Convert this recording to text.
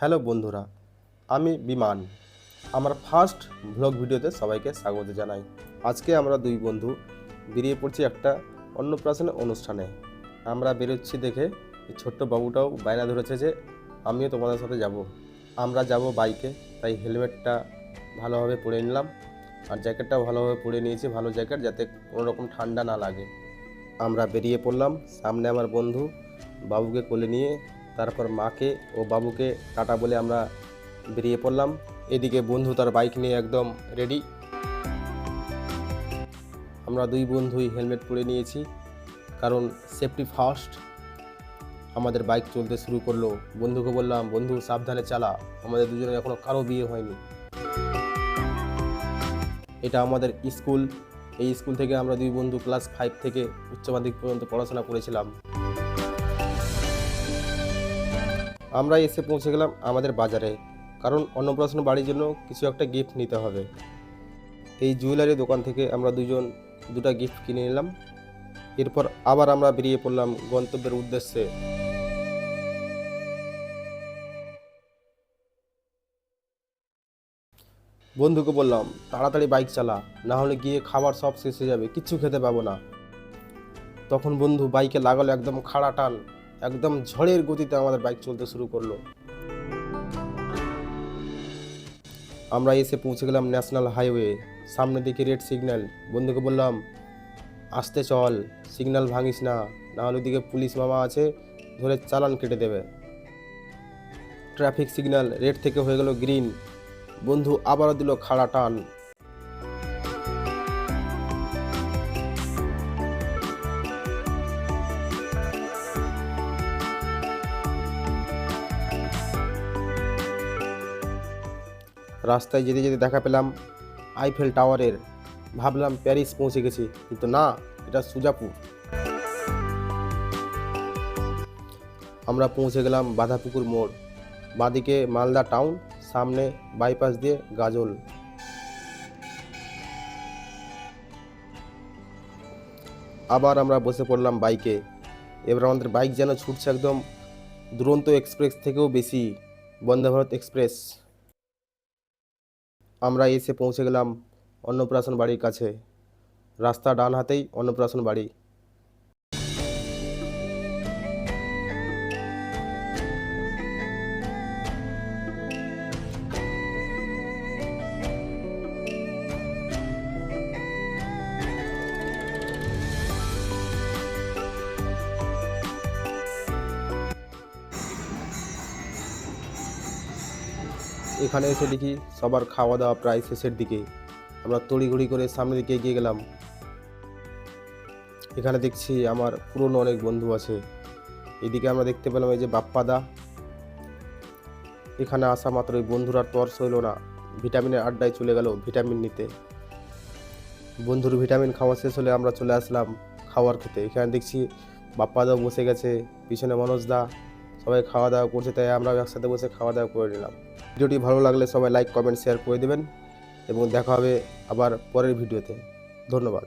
Hello বন্ধুরা, আমি বিমান। আমার ফার্স্ট ব্লগ ভিডিওতে সবাইকে স্বাগত জানাই। আজকে আমরা দুই বন্ধু বেরিয়ে পড়ছি একটা অন্নপ্রাশনের অনুষ্ঠানে। আমরা বেরোচ্ছি দেখে ছোট্ট বাবুটাও বায়না ধরেছে যে, আমিও তোমাদের সাথে যাব। আমরা যাব বাইকে, তাই হেলমেটটা ভালোভাবে পরে নিলাম। আর জ্যাকেটটাও ভালোভাবে পরে নিয়েছি, ভালো জ্যাকেট, যাতে কোনো রকম ঠান্ডা না লাগে। আমরা বেরিয়ে পড়লাম, সামনে আমার বন্ধু বাবুকে কোলে নিয়ে তারপর মাকে ও বাবুকে টাটা বলে আমরা বেরিয়ে পড়লাম। এদিকে বন্ধু তার বাইক নিয়ে একদম রেডি আমরা দুই বন্ধুই হেলমেট পরে নিয়েছি, কারণ সেফটি ফার্স্ট আমাদের বাইক চলতে শুরু করল। বন্ধুকে বললাম, বন্ধু, সাবধানে চালা। আমাদের দুজনের এখনও কারও বিয়ে হয়নি। এটা আমাদের স্কুল। এই স্কুল থেকে আমরা দুই বন্ধু ক্লাস ফাইভ থেকে উচ্চ মাধ্যমিক পর্যন্ত পড়াশোনা করেছিলাম। আমরা এসে পৌঁছে গেলাম আমাদের বাজারে, কারণ অন্নপ্রাশন বাড়ির জন্য কিছু একটা গিফট নিতে হবে। এই জুয়েলারি দোকান থেকে আমরা দুজন দুটা গিফট কিনে নিলাম। এরপর আবার আমরা বেরিয়ে পড়লাম গন্তব্যের উদ্দেশ্যে। বন্ধুকে বললাম, তাড়াতাড়ি বাইক চালা, না হলে গিয়ে খাবার সব শেষ হয়ে যাবে, কিচ্ছু খেতে পাবো না। তখন বন্ধু বাইকে লাগালো একদম খাড়া টান। একদম ঝড়ের গতিতে আমাদের বাইক চলতে শুরু করল। আমরা এসে পৌঁছে গেলাম ন্যাশনাল হাইওয়ে সামনে দিকে রেড সিগন্যাল বন্ধুকে বললাম, আসতে চল সিগন্যাল ভাঙিস না না হলে দিকে পুলিশ মামা আছে, ধরে চালান কেটে দেবে। ট্রাফিক সিগন্যাল রেড থেকে হয়ে গেল গ্রিন বন্ধু আবারও দিল খাড়া টান। রাস্তায় যেতে যেতে দেখা পেলাম আইফেল টাওয়ারের ভাবলাম প্যারিস পৌঁছে গেছি, কিন্তু না, এটা সুজাপুর। আমরা পৌঁছে গেলাম বাঁধাপুকুর মোড়। বাঁদিকে মালদা টাউন সামনে বাইপাস দিয়ে গাজল। আবার আমরা বসে পড়লাম বাইকে এবার আমাদের বাইক যেন ছুটছে একদম দুরন্ত এক্সপ্রেস থেকেও বেশি বন্দে ভারত এক্সপ্রেস আমরা এসে পৌঁছে গেলাম অন্নপ্রাশন বাড়ির কাছে। রাস্তা ডান হাতেই অন্নপ্রাশন বাড়ি। এখানে এসে দেখি সবার খাওয়া দাওয়া প্রায় শেষের দিকে। আমরা তড়িঘড়ি করে সামনের দিকে এগিয়ে গেলাম। এখানে দেখছি আমার পুরনো অনেক বন্ধু আছে। এদিকে আমরা দেখতে পেলাম এই যে বাপ্পাদা। এখানে আসা মাত্র ওই বন্ধুর তর্স হইল না। ভিটামিনের আড্ডায় চলে গেল ভিটামিন নিতে। বন্ধুর ভিটামিন খাওয়া শেষ হলে আমরা চলে আসলাম খাওয়ার খেতে। এখানে দেখছি বাপ্পাদাও বসে গেছে, পিছনে মনোজদা সবাই খাওয়া দাওয়া করছে, তাই আমরাও একসাথে বসে খাওয়া দাওয়া করে নিলাম। ভিডিওটি ভালো লাগলে সবাই লাইক কমেন্ট শেয়ার করে দেবেন। এবং দেখা হবে আবার পরের ভিডিওতে। ধন্যবাদ।